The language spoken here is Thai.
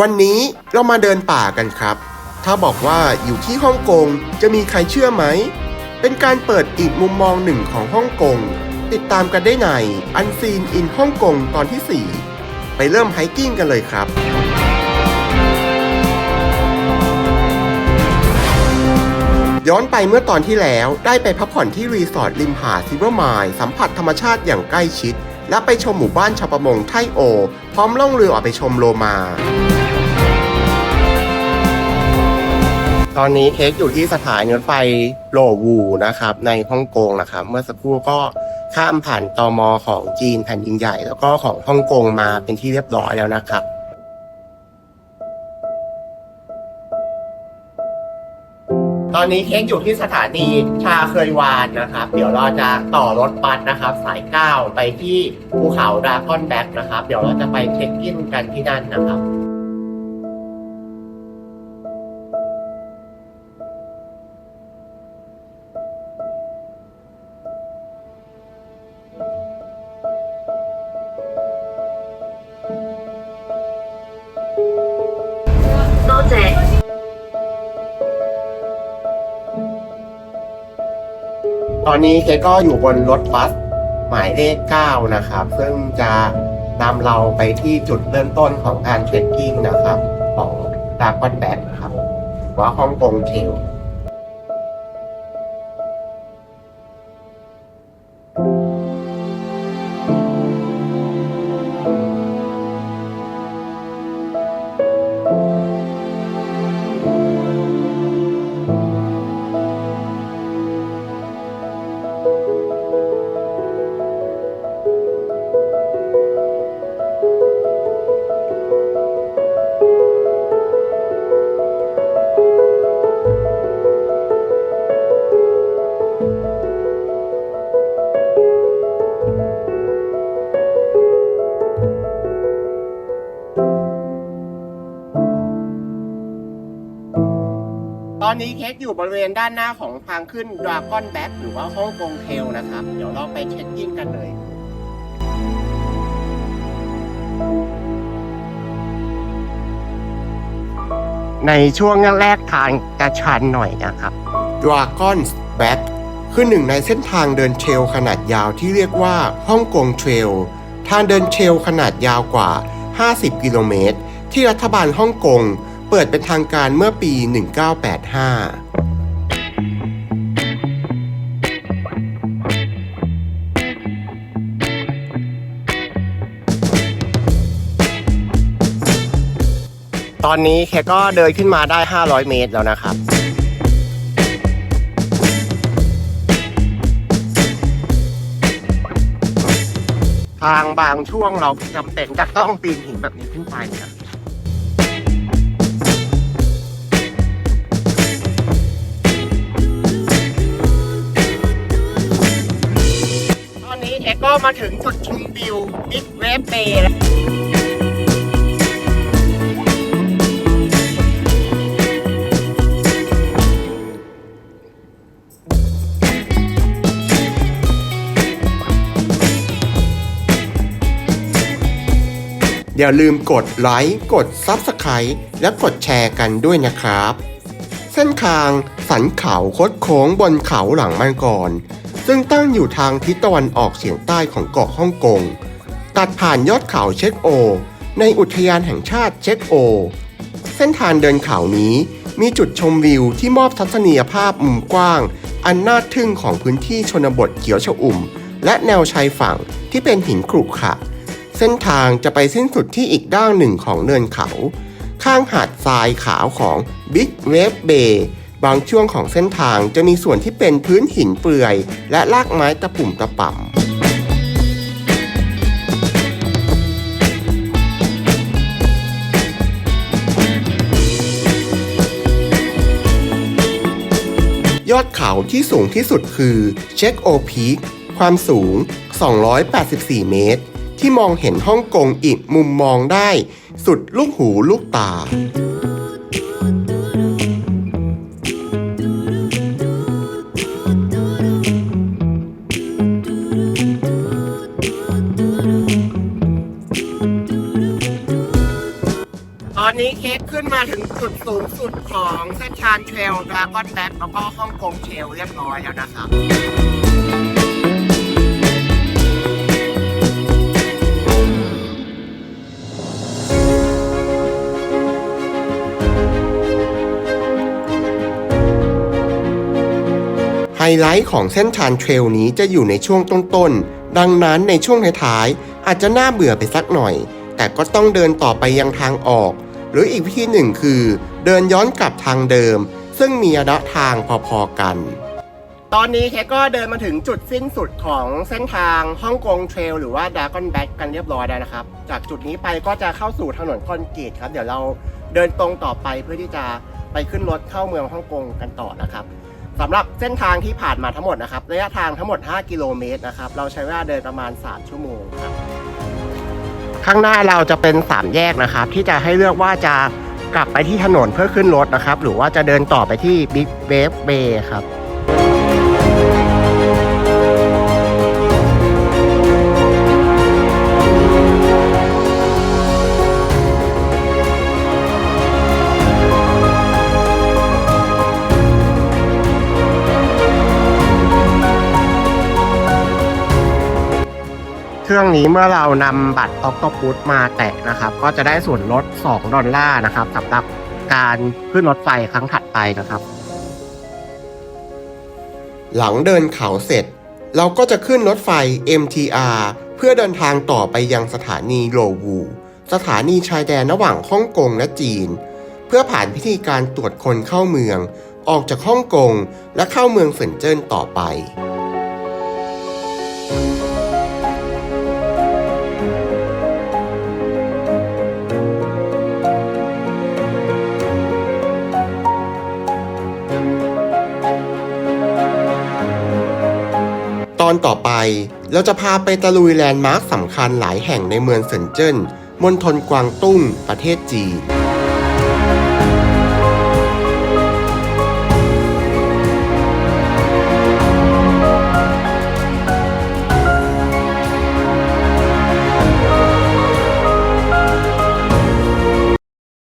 วันนี้เรามาเดินป่ากันครับ ถ้าบอกว่าอยู่ที่ฮ่องกงจะมีใครเชื่อไหม เป็นการเปิดอีกมุมมองหนึ่งของฮ่องกง ติดตามกันได้ใน Unseen in ฮ่องกงตอนที่ 4 ไปเริ่มไฮกิ้งกันเลยครับย้อนไปเมื่อตอนที่แล้วได้ไปพักผ่อนที่รีสอร์ทริมหาดซิเวอร์มายสัมผัสธรรมชาติอย่างใกล้ชิด และไปชมหมู่บ้านชาวประมงไทโอ พร้อมล่องเรือออกไปชมโลมา ตอนนี้เค้กอยู่ที่สถานีรถไฟโลวูนะครับ ในฮ่องกงนะครับ เมื่อสักครู่ก็ข้ามผ่านตอมอของจีนแผ่นดินใหญ่ แล้วก็ของฮ่องกงมาเป็นที่เรียบร้อยแล้วนะครับตอนนี้เค้กอยู่ที่สถานีชาเคยวานนะครับ เดี๋ยวเราจะต่อรถบัสนะครับ สายเก้าไปที่ภูเขาดราก้อนแบ็กนะครับ เดี๋ยวเราจะไปเช็คอินกันที่นั่นนะครับ อนนี้เคกก็อยู่บนรถบัสหมายเลข 9 นะครับ ซึ่งจะนำเราไปที่จุดเริ่มต้นของการเทรคกิ้งนะครับ ของดาร์กอนแบกครับหรือว่าฮ่องกงเทล อนนี้เค้กอยู่บริเวณด้านหน้าของทางขึ้นดราก้อนแบ็กหรือว่าฮ่องกงเทลนะครับ เดี๋ยวเราไปเช็คอินกันเลยในช่วงแรกทางจะชันหน่อยนะครับ Dragon Back คือหนึ่งในเส้นทางเดินเทรลขนาดยาวที่เรียกว่าฮ่องกงเทรล ทางเดินเทรลขนาดยาวกว่า 50 กิโลเมตร ที่รัฐบาลฮ่องกง เปิดเป็นทางการเมื่อปี 1985ตอนนี้แค่ก็เดินขึ้นมาได้ 500 เมตรแล้วนะครับ ทางบางช่วงเราจำเป็นจะต้องปีนหินแบบนี้ขึ้นไปนะ มาถึงจุดชมวิวบิ๊กเวฟเบย์แล้วอย่าลืมกดไลค์ กด Subscribe และกดแชร์กันด้วยนะครับ เส้นทางสันเขาคดโค้งบนเขาหลังมังกร ซึ่งตั้งอยู่ทางทิศตะวันออกเฉียงใต้ของเกาะฮ่องกง ตัดผ่านยอดเขาเช็คโอ ในอุทยานแห่งชาติเช็คโอ เส้นทางเดินเขานี้มีจุดชมวิวที่มอบทัศนียภาพมุมกว้าง อันน่าทึ่งของพื้นที่ชนบทเขียวชอุ่ม และแนวชายฝั่งที่เป็นหินกรุขระเส้นทางจะไปสิ้นสุดที่อีกด้านหนึ่งของเนินเขา ข้างหาดทรายขาวของ Big Wave Bay บ บางช่วงของเส้นทางจะมีส่วนที่เป็นพื้นหินเปลื่อย และลากไม้ตะปุ่มตะป่ำยอดเขาที่สูงที่สุดคือเช็คโอพีคความสูง 284 เมตร ที่มองเห็นฮ่องกงอีกมุมมองได้ สุดลูกหูลูกตา นี้เค้กขึ้นมาถึงจุดสูงสุดของเส้นชานเทรลดราก้อนแบ็กแล้วก็ฮ่องกงเทรลเรียบร้อยแล้วนะครับไฮไลท์ของเส้นทางเทรลนี้จะอยู่ในช่วงต้นๆ ดังนั้นในช่วงท้ายๆ อาจจะน่าเบื่อไปสักหน่อย แต่ก็ต้องเดินต่อไปยังทางออก หรืออีกวิธีหนึ่งคือ เดินย้อนกลับทางเดิม ซึ่งมีระยะทางพอๆกัน ตอนนี้เคก็เดินมาถึงจุดสิ้นสุดของเส้นทางฮ่องกงเทรลหรือว่าด a กอนแบ็กกันเรียบร้อยแล้วนะครับ จากจุดนี้ไปก็จะเข้าสู่ถนนคอนกรีตครับ เดี๋ยวเราเดินตรงต่อไปเพื่อที่จะไปขึ้นรถเข้าเมืองฮ่องกงกันต่อนะครับสำหรับเส้นทางที่ผ่านมาทั้งหมดนะครับระยะทางทั้งหมด 5 กิโลเมตรนะครับ เราใช้เวลาเดินประมาณ 3 ชั่วโมงครับ ข้างหน้าเราจะเป็น3แยกนะครับ ที่จะให้เลือกว่าจะกลับไปที่ถนนเพื่อขึ้นรถนะครับ หรือว่าจะเดินต่อไปที่บิ๊กเวฟเบย์ครับื่องนี้เมื่อเรานำบัตรออกโตพุมาแตะนะครับ ก็จะได้ส่วนลด 2 ดอลลาร์นะครับสำหรับการขึ้นรถไฟครั้งถัดไปนะครับ หลังเดินเขาเสร็จ เราก็จะขึ้นรถไฟ MTR เพื่อเดินทางต่อไปยังสถานีโลวู สถานีชายแดนระหว่างฮ่องกงและจีน เพื่อผ่านพิธีการตรวจคนเข้าเมือง ออกจากฮ่องกงและเข้าเมืองเซินเจิ้นต่อไป ตอนต่อไป เราจะพาไปตะลุยแลนด์มาร์คสำคัญหลายแห่งในเมืองเซินเจิ้นมณฑลกวางตุ้งประเทศจีน